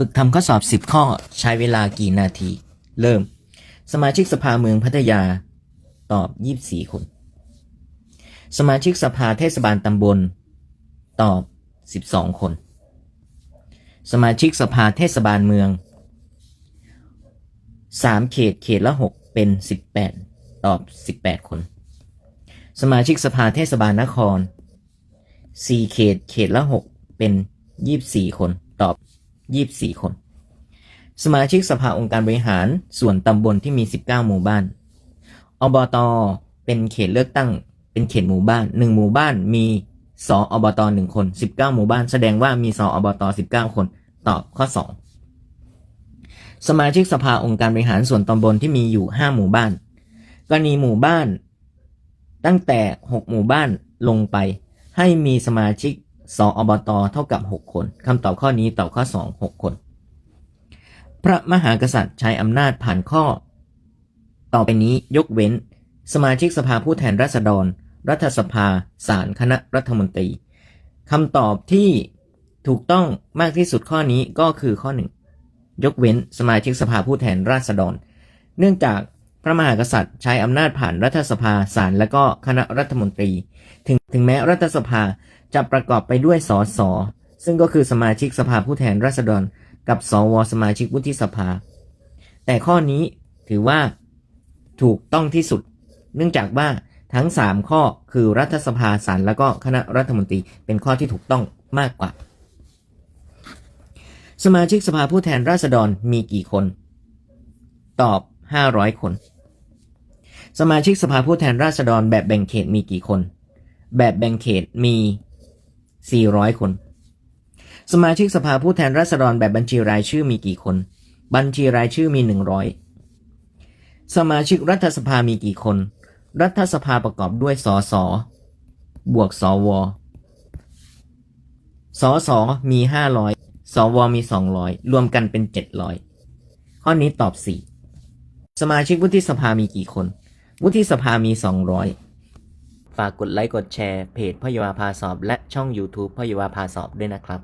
ฝึกทำข้อสอบ 10 ข้อใช้เวลากี่นาที เริ่ม สมาชิกสภาเมืองพัทยา ตอบ 24 คน สมาชิกสภาเทศบาลตำบล ตอบ 12 คน สมาชิกสภาเทศบาลเมือง 3 เขตเขตละ 6 เป็น 18 ตอบ 18 คน สมาชิกสภาเทศบาลนคร 4 เขตเขตละ 6 เป็น 24 คน ตอบ 24 คน สมาชิกสภาองค์การบริหารส่วนตำบลที่มี 19 หมู่บ้าน อบตเป็นเขตเลือกตั้ง เป็นเขตหมู่บ้าน 1 หมู่บ้านมีสออบต1คน 19 หมู่บ้าน แสดงว่ามีสออบต 19 คน ตอบข้อ 2 สมาชิกสภาองค์การบริหารส่วนตำบลที่มีอยู่ 5 หมู่บ้าน กรณีหมู่บ้าน ตั้งแต่ 6 หมู่บ้านลงไป ให้มีสมาชิก สออบตเท่ากับ 6 คนคำตอบข้อนี้ตอบข้อ 2 6 คน พระมหากษัตริย์ใช้อำนาจผ่านข้อ ต่อไปนี้ยกเว้น สมาชิกสภาผู้แทนราษฎร รัฐสภาศาลคณะรัฐมนตรีคำตอบที่ถูกต้องมากที่สุดข้อนี้ก็คือข้อหนึ่งยกเว้นสมาชิกสภาผู้แทนราษฎร เนื่องจาก ระมหากษัตริย์ใช้อำนาจผ่านรัฐสภาศาลและก็คณะรัฐมนตรี ถึงถึงแม้รัฐสภาจะประกอบไปด้วยสสซึ่งก็คือสมาชิกสภาผู้แทนราษฎร กับสวสมาชิกวุฒิสภา แต่ข้อนี้ถือว่าถูกต้องที่สุด เนื่องจากว่าทั้ง 3 ข้อคือรัฐสภาศาลแล้วก็คณะรัฐมนตรีเป็นข้อที่ถูกต้องมากกว่า สมาชิกสภาผู้แทนราษฎรมีกี่คน ตอบ 500 คน สมาชิกสภาผู้แทนราษฎรแบบแบ่งเขตมีกี่คน แบบแบ่งเขตมี 400 คน สมาชิกสภาผู้แทนราษฎรแบบบัญชีรายชื่อมีกี่คน บัญชีรายชื่อมี 100 สมาชิกรัฐสภามีกี่คน รัฐสภาประกอบด้วยสสบวกสวสสมี 500 สวมี 200 รวมกันเป็น 700 ข้อนี้ตอบ 4 สมาชิกวุฒิสภามีกี่คน วุฒิสภามี 200 ฝากกดไลค์กดแชร์เพจพยาวาพาสอบ และช่อง YouTube พยาวาพาสอบด้วยนะครับ